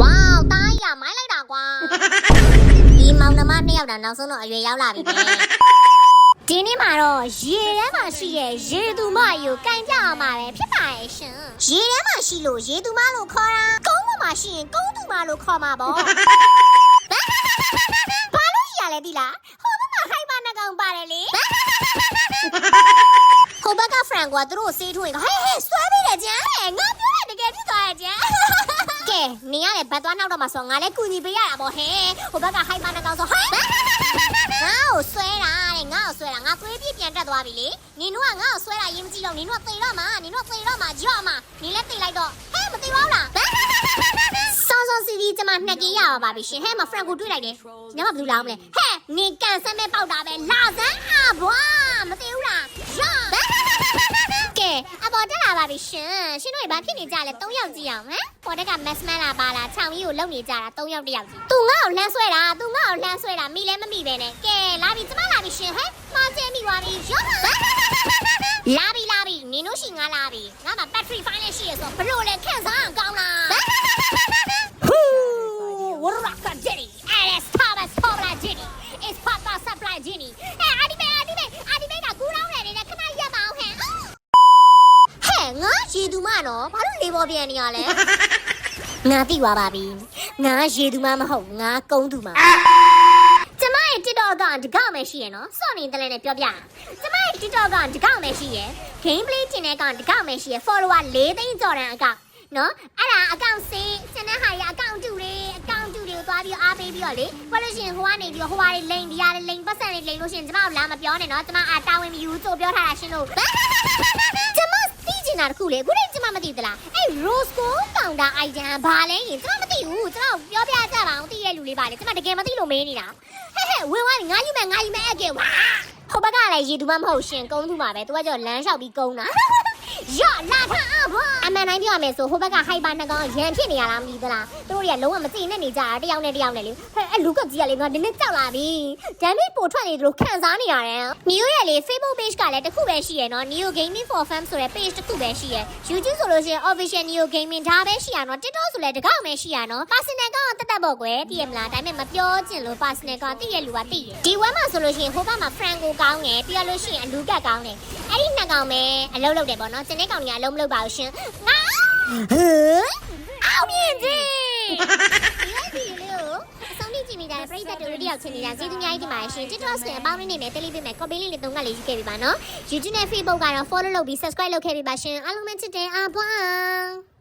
ဝေါတားရမိုင်းလိုက်တာကွာဒီမောင်နှမနှစ်ယောက်တာနောက်ဆုံးတော့အရွယ်ရောက်လာပြီပဲဒီနေ့မှာတော့ရေထဲမှာရှိရဲ့ရေသူမယူကန်ကြအောင်ပါပဲဖြစ်ပါရဲ့ရှင်ရေထဲမှာရှိလို့ရေသူမလို့ခေါ်တာကုန်းပေါ်မှာရှိရင်ကုန်းသူမလို့ခေါ်မှာပေါ့ဘာလို့ရလဲဒီလားဟိုဘက်မှာဟိုက်ပါနှကောင်ပါတယ်လေဟိုဘက်က friend ကသူတို့ကိုဆေးထိုးရင်ဟဲ့ဟဲ့ဆွဲပေးတယ်ကျန်ငါပြောတယ်တကယ်ဖြစ်သွားရဲ့ကျန် ကဲ နင်ရတယ်ဘတ်သွားနောက်တော့မှဆိုငါလည်းကူညီပေးရတာပေါ့ဟဲ့ဟိုဘက်ကဟိုက်မနှကောင်ဆိုဟဲ့ငါ့ကိုဆွဲတာတဲ့ငါ့ကိုဆွဲတာငါသွေးပြည့်ပြန်တက်သွားပြီလေနင်တို့ကငါ့ကိုဆွဲတာရင်မကြည့်တော့နင်တို့ကသေတော့မှာနင်တို့ကသေတော့မှာကြော့မှာနင်လည်းသေလိုက်တော့ဟဲ့မသေပါဘူးလားစောစောစီစီကျမနှစ်ကင်းရပါပါပြီရှင်ဟဲ့မဖရန်ကိုတွေ့လိုက်တယ်ညမဘယ်သူလာအောင်မလဲဟဲ့နင်ကန်ဆမ်းမဲ့ပေါက်တာပဲလာစမ်းအဘွားမသေဘူးလားရော့ကဲအ ပေါ်တက်လာပါပြီရှင်ရှင်တို့ဘာဖြစ်နေကြလဲ၃ယောက်ကြည့်အောင်ဟမ်ပေါ်တက်ကမက်စမန်လာပါလားခြောင်ကြီးကိုလုံနေကြတာ၃ယောက်တစ်ယောက်ကြည့်သူငါ့ကိုလှမ်းဆွဲတာသူငါ့ကိုလှမ်းဆွဲတာမိလဲမမိပဲနဲ့ကဲလာပြီကျမလာပြီရှင်ဟဲ့မှားချမိသွားပြီရော့လာပြီလာပြီနင်တို့ရှိငါလာပြီငါမှာ battery file နော်ဘာလို့လေပေါ်ပြန်နေရလဲငါသိသွားပါပြီငါရေသူမမဟုတ်ငါကုန်းသူမကျမရဲ့ TikTok ကတကောက်မရှိရနော်စော့နေတဲ့လည်းနဲ့ပြောပြကျမရဲ့ TikTok ကတကောက်မရှိရ gameplay တင်တဲ့ကောင်တကောက်မရှိရ follower ၄သိန်းကျော်တန်းအကောက်နော်အဲ့ဒါအကောင့်စေးစနေဟာရအကောင့်တူတွေအကောင့်တူတွေကိုသွားပြီးအားပေးပြီးတော့လေဘာလို့ရှိရင်ဟိုကနေပြီးတော့ဟိုဟာတွေလိန်ဒီရလိန်ပတ်စံတွေလိန်လို့ရှိရင်ကျမတို့လာမပြောနဲ့နော်ကျမအာတာဝန်မယူဆိုပြောထားတာရှင်းလို့ကျမသိချ င်တာတခုလေအခုလည်းကျမမသိသလားအဲ့ rose co counter item ဘာလဲရင်ကျမမသိဘူးကျမပြောပြကြပါအောင်သိတဲ့လူလေးပါလေကျမတကယ်မသိလို့မေးနေတာဟဲ့ဟဲ့ဝင်သွားပြီငါယူမယ်ငါယူမယ်အကေဝါဟိုဘက်ကလည်းရေသူမမဟုတ်ရှင်ကုန်းသူမှာပဲသူကကြောလမ်းလျှောက်ပြီးကုန်းတာ ရော့လာထအဘအမှန်တိုင်းပြောရမယ်ဆိုဟိုဘက်ကဟိုက်ပါနှကောင်ရန်ဖြစ်နေရလားမသိသလားသူတို့တွေကလုံးဝမသိနဲ့နေကြတာတယောက်နဲ့တယောက်နဲ့လေဟဲ့အဲ့လူကကြီးကလေငါဒီနေ့ကြောက်လာပြီဒမ်မီပိုထွက်နေသူတို့ခံစားနေရတယ်နီယိုရဲ့လေ Facebook page ကလည်းတစ်ခုပဲရှိရနော် Neo Gaming for Fun ဆိုတဲ့ page တစ်ခုပဲရှိရ YouTube ဆိုလို့ရှိရင် official Neo Gaming ဒါပဲရှိရနော် TikTok ဆိုလည်းတကောက်ပဲရှိရနော် personal ကောင်တက်တက်ပေါ့ကွယ်သိရမလားဒါပေမဲ့မပြောချင်လို့ personal ကောင်သိရလူကသိရဒီဝက်မှာဆိုလို့ရှိရင်ဟိုဘက်မှာ friend ကိုကောင်းတယ်ပြီးရလို့ရှိရင်အလူကတ်ကောင်းတယ်အဲ့ဒီနှစ်ကောင်ပဲအလုပ်လုပ်တယ်ပေါ့နော်ကျန်တဲ့ကောင်တွေကအလုပ်မလုပ်ပါဘူးရှင်ငါဟမ်အောင်မြင်ကြီးဒီလိုလေးကိုအဆုံးထိကြည့်မိတဲ့ပရိသတ်တို့တယောက်ချင်းနေတာကျေးဇူးများကြီးတင်ပါတယ်ရှင် TikTok ဆိုရင်အပေါင်းလေးနေနဲ့တက်လိပေးမယ် copy link လေးသုံးကလေးယူခဲ့ပြီပါနော် YouTube နဲ့ Facebook ကတော့ follow လုပ်ပြီး subscribe လုပ်ခဲ့ပြီပါရှင်အားလုံးပဲချစ်တယ်အဘွား